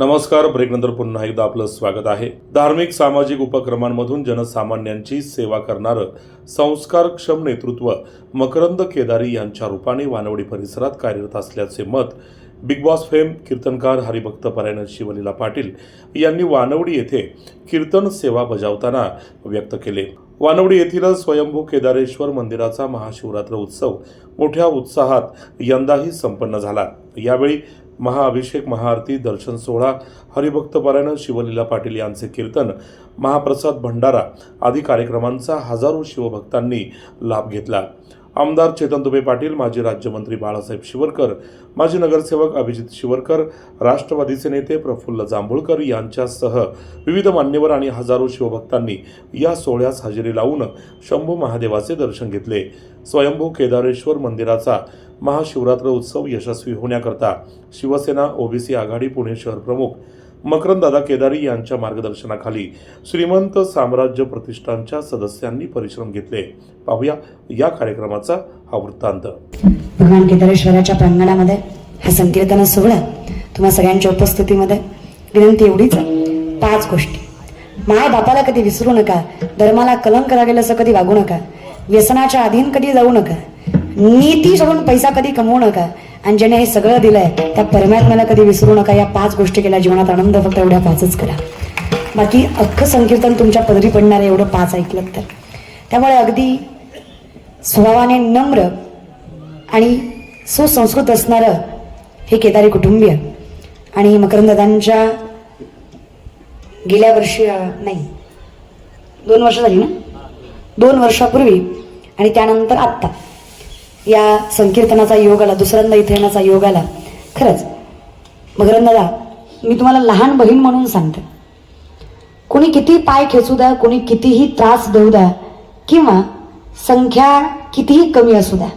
नमस्कार ब्रेकनंतर पुन्हा एकदा आपलं स्वागत आहे. धार्मिक सामाजिक उपक्रमांमधून जनसामान्यांची सेवा करणारं संस्कारक्षम नेतृत्व मकरंद केदारी यांच्या रूपाने वानवडी परिसरात कार्यरत असल्याचे मत बिग बॉस फेम कीर्तनकार हरिभक्त परायण शिवलीला पाटील यांनी वानवडी येथे कीर्तन सेवा बजावताना व्यक्त केले. वानवडी येथील स्वयंभू केदारेश्वर मंदिराचा महाशिवरात्र उत्सव मोठ्या उत्साहात यंदाही संपन्न झाला. यावेळी महाअभिषेक महाआरती दर्शन सोहळा हरिभक्तपरायण शिवलीला पाटील यांचे कीर्तन महाप्रसाद भंडारा आदी कार्यक्रमांचा हजारो शिवभक्तांनी लाभ घेतला. आमदार चेतन दुबे पाटील माजी राज्यमंत्री बाळासाहेब शिवरकर माजी नगरसेवक अभिजित शिवरकर राष्ट्रवादीचे नेते प्रफुल्ल जांभूळकर यांच्यासह विविध मान्यवर आणि हजारो शिवभक्तांनी या सोहळ्यास हजेरी लावून शंभू महादेवाचे दर्शन घेतले. स्वयंभू केदारेश्वर मंदिराचा महाशिवरात्र उत्सव यशस्वी होण्याकरता शिवसेना ओबीसी आघाडी पुणे शहर प्रमुख मकरंदादा केदारी यांच्या मार्गदर्शनाखाली श्रीमंत साम्राज्य प्रतिष्ठानच्या सदस्यांनी परिश्रम घेतले. पाहूया या कार्यक्रमाचा हा वृत्तांत. भगवान केदारेश्वराच्या प्रांगणामध्ये हा संकीर्तन सोहळा. तुम्हा सगळ्यांच्या उपस्थितीमध्ये विनंती एवढीच पाच गोष्टी. माय बापाला कधी विसरू नका धर्माला कलंक लागेल असं कधी वागू नका व्यसनाच्या अधीन कधी जाऊ नका नीती सोडून पैसा कधी कमवू नका आणि ज्याने हे सगळं दिलंय. त्या परमात्म्याला कधी विसरू नका. या पाच गोष्टी केल्या. जीवनात आनंद फक्त एवढ्या पाचच करा. बाकी अख्खं संकीर्तन तुमच्या पदरी पडणार आहे एवढं पाच ऐकलं तर. त्यामुळे अगदी स्वभावाने नम्र आणि सुसंस्कृत असणारं हे केदारी कुटुंबीय. आणि मकरंददांच्या गेल्या वर्षी नाही. दोन वर्ष झाली ना? दोन वर्षापूर्वी आणि त्यानंतर आत्ता. या संकीर्तनाचा योग आला दुसऱ्यांदा इथे येण्याचा योग आला. खरंच. मकरंदादा मी तुम्हाला लहान बहीण म्हणून सांगते. कोणी किती पाय खेचू द्या कोणी कितीही त्रास देऊ द्या किंवा संख्या कितीही कमी असू द्या.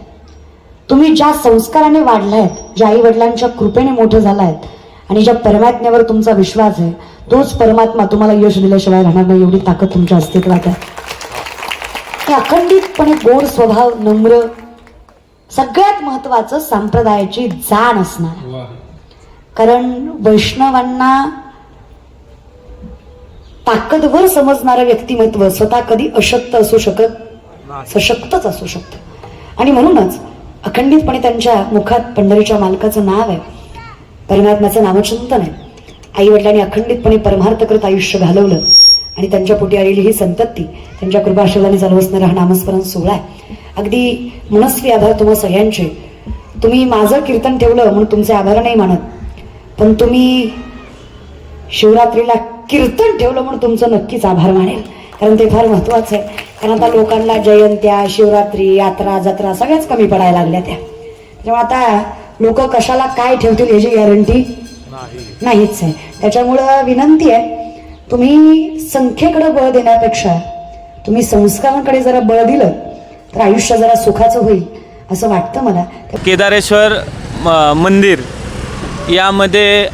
तुम्ही ज्या संस्काराने वाढलायत ज्या आई वडिलांच्या कृपेने मोठं झालायत आणि ज्या परमात्म्यावर तुमचा विश्वास आहे तोच परमात्मा तुम्हाला यश दिल्याशिवाय राहणार नाही एवढी ताकद तुमच्या अस्तित्वात आहे. अखंडितपणे गोड स्वभाव नम्र सगळ्यात महत्वाचं संप्रदायाची जाण असणार. कारण वैष्णवांना ताकदवर समजणारं व्यक्तिमत्व स्वतः कधी अशक्त असू शकत सशक्तच असू शकतं. आणि म्हणूनच अखंडितपणे त्यांच्या मुखात पंढरीच्या मालकाचं नाव आहे. परमात्म्याचं नामचिंतन आहे. आई वडिलांनी अखंडितपणे परमार्थ करत आयुष्य घालवलं. आणि त्यांच्या पोटी आलेली ही संतती त्यांच्या कृपाशलाने चालू असणारा हा नामस्मरण सोहळा आहे. अगदी मनस्वी आभार तुम्हा सगळ्यांचे. तुम्ही माझं कीर्तन ठेवलं म्हणून तुमचे आभार नाही मानत. पण तुम्ही शिवरात्रीला कीर्तन ठेवलं म्हणून तुमचं नक्कीच आभार मानेल. कारण ते फार महत्वाचं आहे. कारण आता लोकांना जयंत्या शिवरात्री यात्रा जत्रा सगळ्याच कमी पडायला लागल्या त्या. तेव्हा आता लोक कशाला काय ठेवतील याची गॅरंटी नाहीच आहे. त्याच्यामुळं विनंती आहे तुम्ही संख्येकडे बळ देण्यापेक्षा तुम्ही संस्कारांकडे जरा बळ दिलं तर आयुष्य जरा सुखाचं होईल असं वाटतं मला. केदारेश्वर म- मंदिर यामध्ये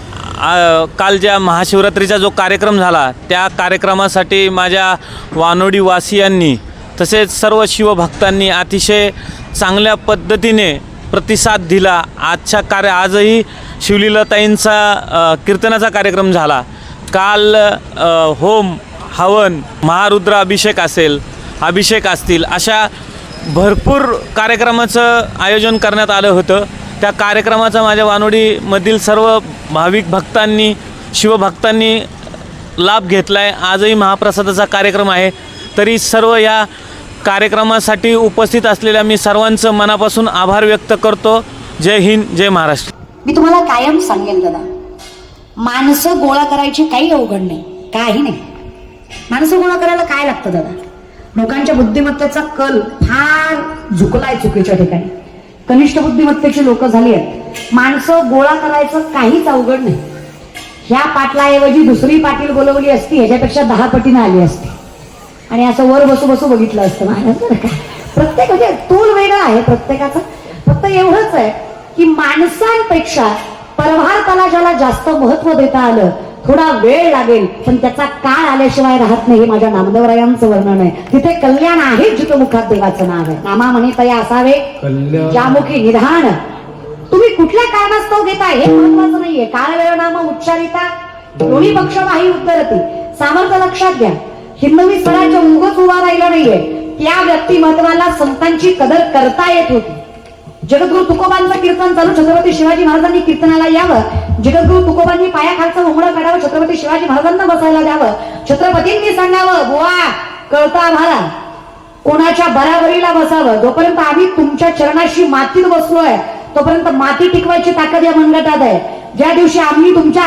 काल ज्या महाशिवरात्रीचा जो कार्यक्रम झाला त्या कार्यक्रमासाठी माझ्या वानोडीवासियांनी तसेच सर्व शिवभक्तांनी अतिशय चांगल्या पद्धतीने प्रतिसाद दिला. आजच्या कार्य आजही शिवलीलाताईंचा कीर्तनाचा कार्यक्रम झाला. काल होम हवन महारुद्र अभिषेक असेल अभिषेक असतील अशा भरपूर कार्यक्रमाचं आयोजन करण्यात आलं होतं. त्या कार्यक्रमाचा माझ्या वानोडीमधील सर्व भाविक भक्तांनी शिवभक्तांनी लाभ घेतला आहे आजही महाप्रसादाचा कार्यक्रम आहे. तरी सर्व या कार्यक्रमासाठी उपस्थित असलेल्या मी सर्वांचं मनापासून आभार व्यक्त करतो. जय हिंद जय महाराष्ट्र. मी तुम्हाला कायम सांगेन दादा माणसं गोळा करायची काही अवघड नाही काही नाही. माणसं गोळा करायला काय लागतं दादा? लोकांच्या बुद्धिमत्तेचा कल फार झुकलाय चुकीच्या ठिकाणी. कनिष्ठ बुद्धिमत्तेची लोक झाली आहेत. माणसं गोळा करायचं काहीच अवघड नाही. ह्या पाटलाऐवजी दुसरी पाटील बोलवली असती ह्याच्यापेक्षा दहा पटीनं आली असती. आणि असं वर बसू बसू बघितलं असतं महाराज का? प्रत्येक म्हणजे तोल वेगळा आहे प्रत्येकाचा. फक्त एवढंच आहे की माणसांपेक्षा परमार्थाला ज्याला जास्त महत्त्व देता आलं थोडा वेळ लागेल पण त्याचा काळ आल्याशिवाय राहत नाही हे माझ्या नामदेवरायांचं वर्णन आहे. तिथे कल्याण आहे जिथं मुखात देवाचं नाव आहे. नामा म्हणे असावे ज्यामुखी निधान. तुम्ही कुठल्या कारणास्तव घेताय हे महत्वाचं नाहीये. काळ वेळ नाम उच्चारिता दोन्ही पक्ष नाही उत्तरती सामर्थ्य लक्षात घ्या. हिंदवी स्वराज्य उगच उभा राहिलं नाहीये. त्या व्यक्तिमत्वाला संतांची कदर करता येत होती. जगद्गुरु तुकोबांचं कीर्तन चालू छत्रपती शिवाजी महाराजांनी कीर्तनाला यावं. जगद्गुरु तुकोबांनी पायाखालचं उमडं काढावं छत्रपती शिवाजी महाराजांना बसायला द्यावं. छत्रपतींनी सांगावं बुवा कळता आम्हाला. कोणाच्या बराबरीला बसावं. जोपर्यंत आम्ही तुमच्या चरणाशी मातीत बसलोय तोपर्यंत माती टिकवायची ताकद या मनगटात आहे. ज्या दिवशी आम्ही तुमच्या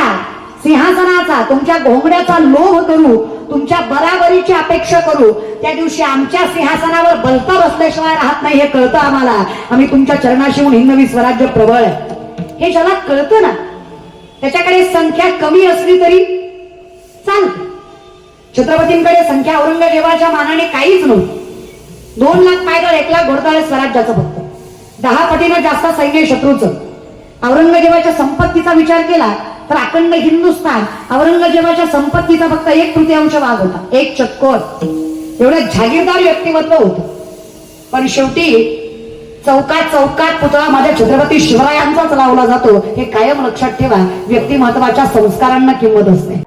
सिंहासनाचा तुमच्या घोंगड्याचा लोभ करू तुमच्या बराबरीची अपेक्षा करू. त्या दिवशी आमच्या सिंहासनावर बलता बसल्याशिवाय राहत नाही हे कळतं आम्हाला. आम्ही तुमच्या चरणाशिवून हिंदवी स्वराज्य प्रबळ. आहे हे ज्याला कळतं ना? त्याच्याकडे संख्या कमी असली तरी चालते. छत्रपतींकडे संख्या औरंगजेबाच्या मानाने काहीच नव्हती. दोन लाख पायदळ एक लाख घोडदळ स्वराज्याचं फक्त. दहा पटीनं जास्त सैन्य शत्रूचं. औरंगजेबाच्या संपत्तीचा विचार केला तर अखंड हिंदुस्थान औरंगजेबाच्या संपत्तीचा फक्त एक तृतीयांश भाग होता. एक चक्कोर. एवढं जागीरदार व्यक्तिमत्व होत. पण शेवटी चौकात चौकात पुतळा माझ्या छत्रपती शिवरायांचाच लावला जातो. हे कायम लक्षात ठेवा व्यक्तिमत्वाच्या संस्कारांना किंमत असते.